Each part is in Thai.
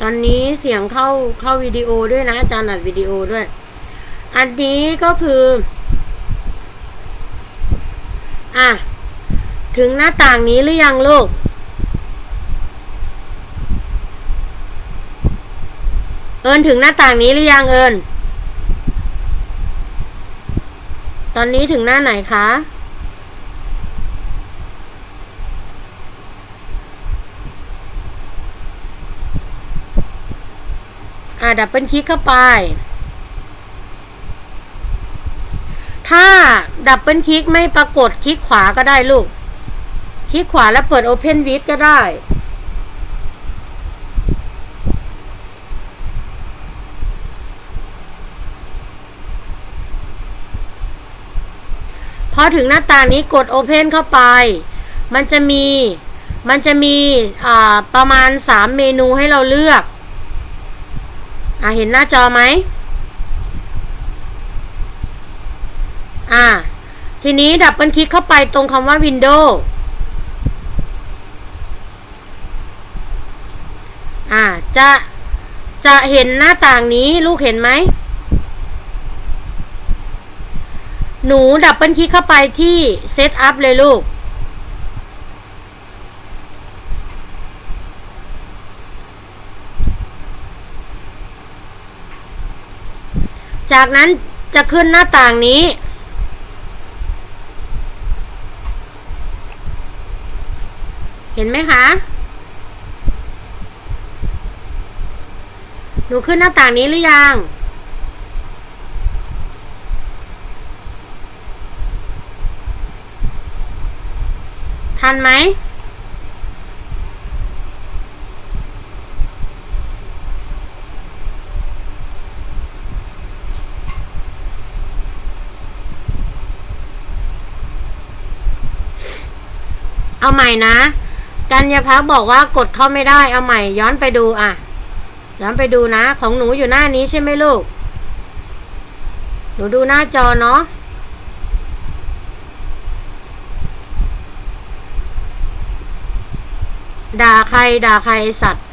ตอนนี้เสียงเข้าเข้าวิดีโอด้วยนะอาจารย์อัดวิดีโอด้วย อันนี้ก็คือ อะ ถึงหน้าต่างนี้หรือยังลูก เอิญถึงหน้าต่างนี้หรือยังเอิญตอนนี้ถึงหน้าไหนคะ ดับเบิลคลิกเข้าไป ถ้าดับเบิลคลิกไม่ปรากฏคลิกขวาก็ได้ลูก คลิกขวาแล้วเปิด Open w i d ก็ได้ พอถึงหน้าต่างนี้กด Open เข้าไป มันจะมีมันจะมีประมาณ 3 เมนูให้เราเลือก อ่าเห็นหน้าจอไหมอ่า ทีนี้ดับเบิลคลิกเข้าไปตรงคำว่า Windows อ่า จะ จะเห็นหน้าต่างนี้ลูกเห็นไหม หนูดับเบิลคลิกเข้าไปที่ Set Up เลยลูก จากนั้นจะขึ้นหน้าต่างนี้ เห็นไหมคะ หนูขึ้นหน้าต่างนี้หรือยัง ทันไหม เอาใหม่นะ กัญญาพักบอกว่ากดเข้าไม่ได้ เอาใหม่ ย้อนไปดูอะ ย้อนไปดูนะ ของหนูอยู่หน้านี้ใช่ไหมลูก หนูดูหน้าจอเนาะด่าใครด่าใครไอสัตว์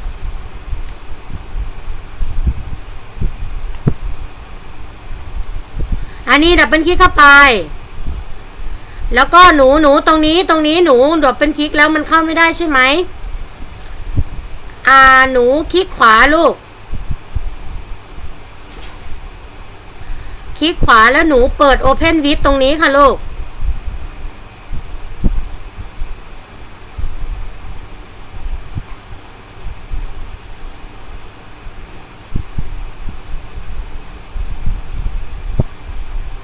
อันนี้ดับเบิลคลิกเข้าไป แล้วก็หนูหนูตรงนี้ตรงนี้หนูดบเบิลคลิกแล้วมันเข้าไม่ได้ใช่ไหมอ่าหนูคลิกขวาลูก คลิกขวาแล้วหนูเปิด Open w i d ตรงนี้ค่ะลูก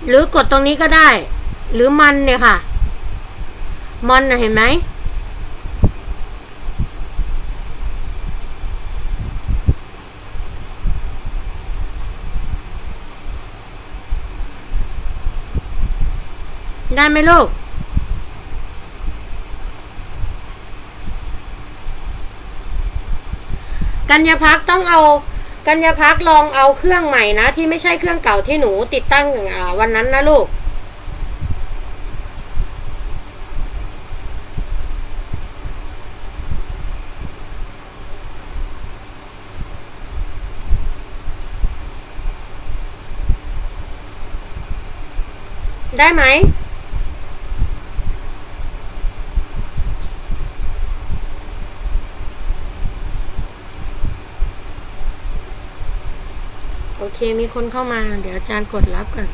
หรือกดตรงนี้ก็ได้ หรือมันเนี่ยค่ะ มันนะเห็นไหมได้ไหมลูก กัญญาพักต้องเอา กัญญาพักลองเอาเครื่องใหม่นะ ที่ไม่ใช่เครื่องเก่าที่หนูติดตั้งอ่าวันนั้นนะลูก ได้ไหม โอเค มีคนเข้ามา เดี๋ยวอาจารย์กดรับกัน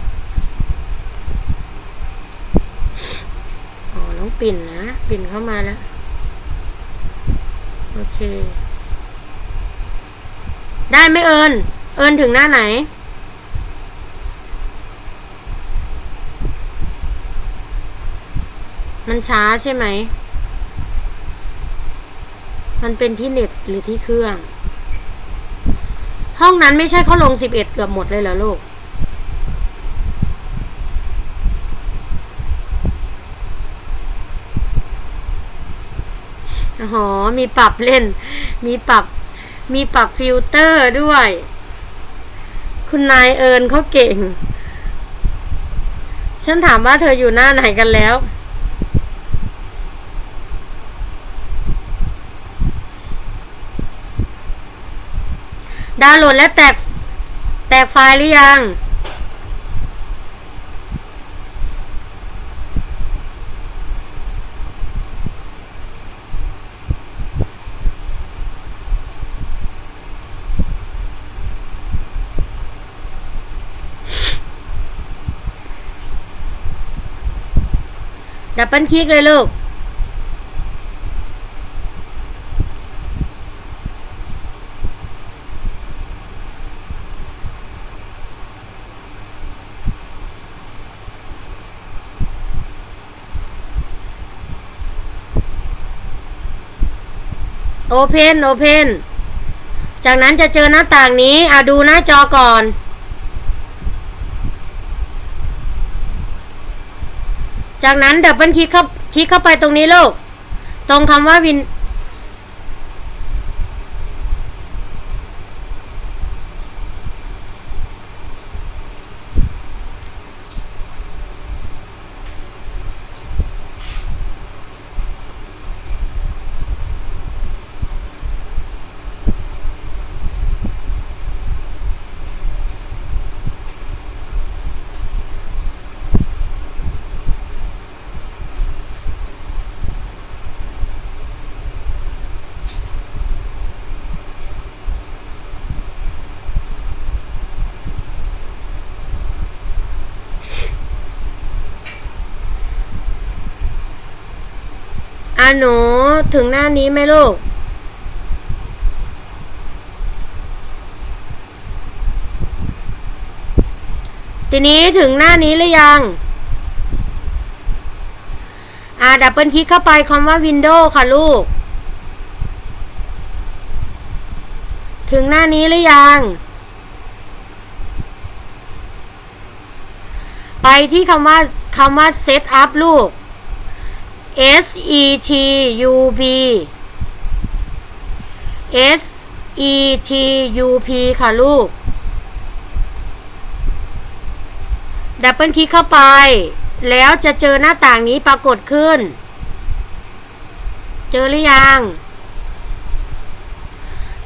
อ๋อ น้องปิ่นนะ ปิ่นเข้ามาแล้ว โอเค ได้ไหมเอิญ เอิญถึงหน้าไหน มันช้าใช่ไหม มันเป็นที่เน็ตหรือที่เครื่อง ห้องนั้นไม่ใช่เขาลงสิบเอ็ดเกือบหมดเลยเหรอลูก อ๋อ มีปรับเล่น มีปรับ มีปรับฟิลเตอร์ด้วย คุณนายเอิญเขาเก่ง ฉันถามว่าเธออยู่หน้าไหนกันแล้ว ดาวน์โหลดและแตก แตกไฟล์หรือยัง ดับเบิลคลิกเลยลูก โอเพนโอเพนจากนั้นจะเจอหน้าต่างนี้อะดูหน้าจอก่อน จากนั้นดับเบิลคลิกเข้าคลิกเข้าไปตรงนี้ลูก ตรงคำว่าวิน อะหนูถึงหน้านี้ไหมลูก ทีนี้ถึงหน้านี้หรือยัง อ่าดับเบิลคลิกเข้าไปคำว่า Windows ค่ะลูก ถึงหน้านี้หรือยังไปที่คำว่าคำว่า Set up ลูก S E T U P S E T U P ค่ะลูก ดับเบิลคลิกเข้าไป แล้วจะเจอหน้าต่างนี้ปรากฏขึ้น เจอหรือยัง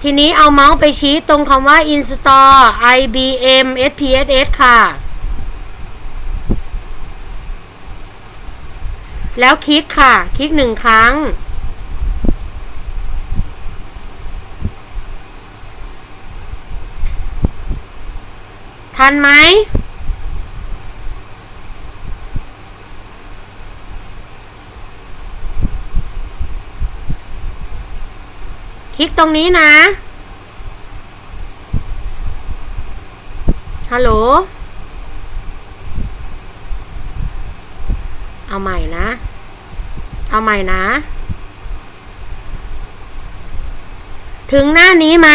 ทีนี้เอาเมาส์ไปชี้ตรงคำว่า install IBM SPSS ค่ะ แล้วคลิกค่ะ คลิกหนึ่งครั้ง ทันไหมคลิกตรงนี้นะ ฮัลโหล เอาใหม่นะ เอาใหม่นะ ถึงหน้านี้ไหม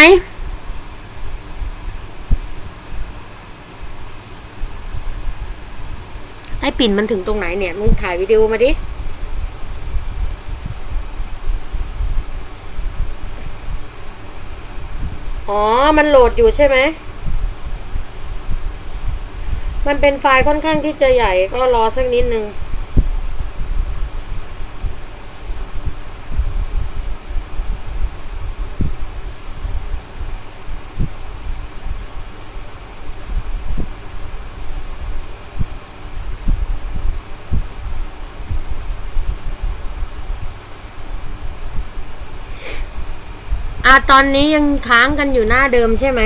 ไอ้ปิ่นมันถึงตรงไหนเนี่ย มึงถ่ายวิดีโอมาดิอ๋อ มันโหลดอยู่ใช่ไหม มันเป็นไฟล์ค่อนข้างที่จะใหญ่ก็รอสักนิดนึง อะตอนนี้ยังค้างกันอยู่หน้าเดิมใช่ไหม